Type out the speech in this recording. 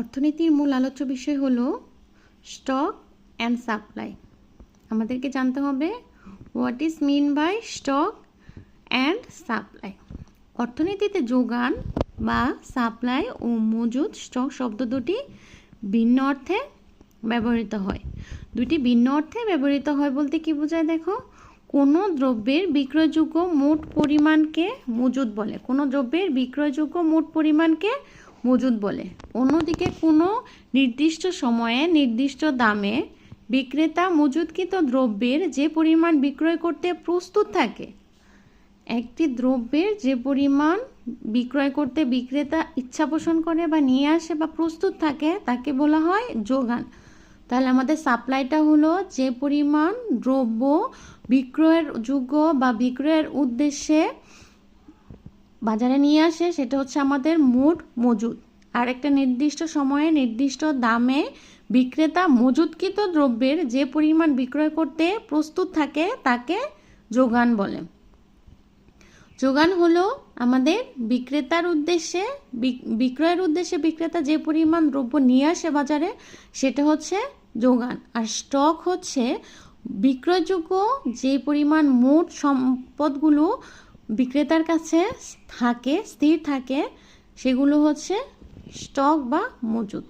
অর্থনীতির মূল আলোচ্য বিষয় হলো স্টক অ্যান্ড সাপ্লাই। আমাদেরকে জানতে হবে what is mean by stock and supply. অর্থনীতিতে যোগান বা সাপ্লাই ও মজুদ স্টক শব্দ দুটি ভিন্ন অর্থে ব্যবহৃত হয়। দুটি ভিন্ন অর্থে ব্যবহৃত হয় বলতে কি বোঝায় দেখো? কোনো দ্রব্যের বিক্রয়যোগ্য মোট পরিমাণকে মজুদ বলে। কোনো দ্রব্যের বিক্রয়যোগ্য মোট পরিমাণকে মজুদ বলে। অন্যদিকে কোনো নির্দিষ্ট সময়ে, নির্দিষ্ট দামে বিক্রেতা মজুদকৃত দ্রব্যের যে পরিমাণ বিক্রয় করতে প্রস্তুত থাকে, একটি দ্রব্যের যে পরিমাণ বিক্রয় করতে বিক্রেতা ইচ্ছা পোষণ করে বা নিয়ে আসে বা প্রস্তুত থাকে, তাকে বলা হয় যোগান। তাহলে আমাদের সাপ্লাইটা হলো যে পরিমাণ দ্রব্য বিক্রয়ের যোগ্য বা বিক্রয়ের উদ্দেশ্যে বাজারে নিয়ে আসে, সেটা হচ্ছে আমাদের মোট মজুদ। আর একটা নির্দিষ্ট সময়ে নির্দিষ্ট দামে বিক্রেতা মজুদকৃত দ্রব্যের যে পরিমাণ বিক্রয় করতে প্রস্তুত থাকে, তাকে যোগান বলে। যোগান হলো আমাদের বিক্রেতার উদ্দেশ্যে বিক- বিক্রয়ের উদ্দেশ্যে বিক্রেতা যে পরিমাণ দ্রব্য নিয়ে আসে বাজারে, সেটা হচ্ছে যোগান। আর স্টক হচ্ছে বিক্রয়যোগ্য যে পরিমাণ মোট সম্পদগুলো বিক্রেতার কাছে থাকে স্থির থাকে সেগুলো হচ্ছে স্টক বা মজুদ।